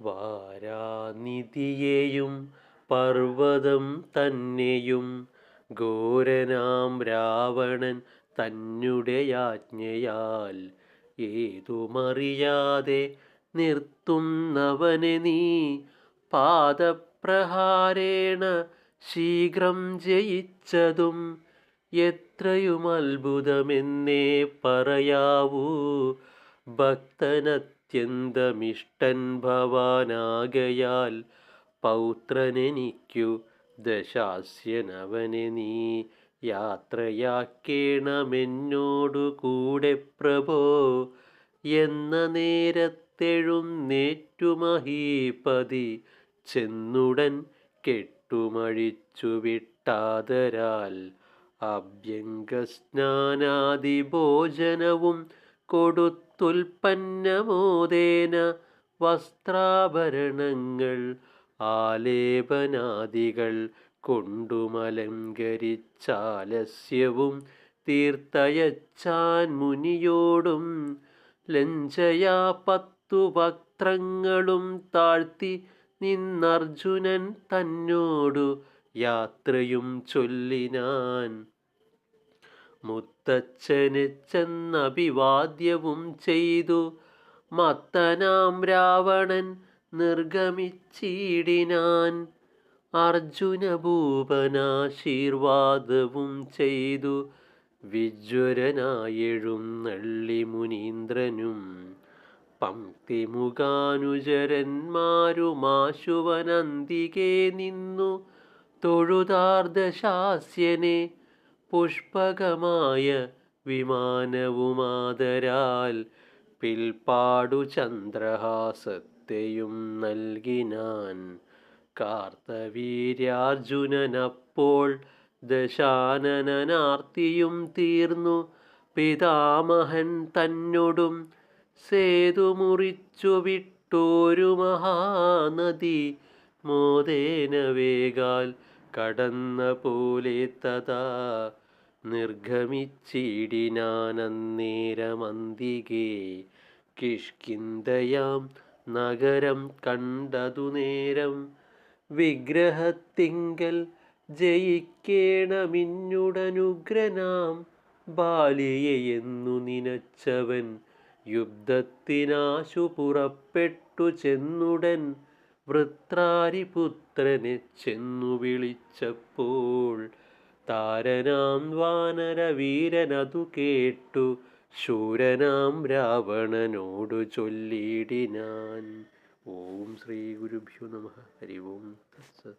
വാരാനിധിയെയും പർവതം തന്നെയും ഘോരനാം രാവണൻ തന്നെ യാജ്ഞയാൽ ഏതുമറിയാതെ നിർത്തുന്നവനെ നീ പാദപ്രഹാരേണ ശീഘ്രം ജയിച്ചതും എത്രയും അത്ഭുതമെന്നേ പറയാവൂ. ഭക്തനത്യന്തമിഷ്ടൻ ഭവാനാകയാൽ പൗത്രനെനിക്കു ദശാസ്യനവനെ നീ യാത്രയാക്കേണമെന്നോടു കൂടെ പ്രഭോ. എന്ന നേരത്തെഴുന്നേറ്റുമഹീപതി ചെന്നുടൻ കെട്ടുമഴിച്ചു വിട്ടാതരാൽ അഭ്യംഗസ്നാനാദി ഭോജനവും കൊടുത്തുൽപ്പന്നമോദേന വസ്ത്രാഭരണങ്ങൾ ആലേപനാദികൾ കൊണ്ടുമലങ്കരിച്ചാലസ്യവും തീർത്തയച്ചാൻ മുനിയോടും ലഞ്ചയാ പത്തു വക്ത്രങ്ങളും താഴ്ത്തി നിന്നർജുനൻ തന്നോടു യാത്രയും ചൊല്ലിനാൻ. മുത്തച്ഛനെ ചെന്നഭിവാദ്യവും ചെയ്തു. മത്തനാം രാവണൻ നിർഗമിച്ചീടിനാൻ അർജുന ഭൂപനാശീർവാദവും ചെയ്തു. വിജ്വരനായഴും നള്ളി മുനീന്ദ്രനും പങ്ക്തിമുഖാനുചരന്മാരുമാശുവനന്തികെ നിന്നു. തൊഴുതാർദശാസ്യനെ പുഷ്പകമായ വിമാനവുമാതരാൽ പിൽപ്പാടു ചന്ദ്രഹാസത്തെയും നൽകിനാൻ കാർത്തവീര്യാർജുനനപ്പോൾ ദശാനനാർത്തിയും തീർന്നു. പിതാമഹൻ തന്നോടും സേതു മുറിച്ചു വിട്ടോരു മഹാനദി. മോദേന വേഗാൽ കടന്ന പോലെ തഥാ നിർഗമിച്ചിടിനാനന്നേരമന്തികേ. കിഷ്കിന്തയാം നഗരം കണ്ടതു നേരം. വിഗ്രഹത്തിങ്കൽ ജയിക്കേണമിന്നുടനുഗ്രനാം. ബാലിയെന്നു നിനച്ചവൻ യുദ്ധത്തിനാശു പുറപ്പെട്ടു ചെന്നുടൻ. വൃത്രാരിപുത്രനെ ചെന്നു വിളിച്ചപ്പോൾ താരനാം വാനരവീരനതു കേട്ടു. ശൂരനാം രാവണനോടു ചൊല്ലിയിടിനാൻ ഓം ശ്രീ ഗുരുഭ്യോ നമ. ഹരി ഓം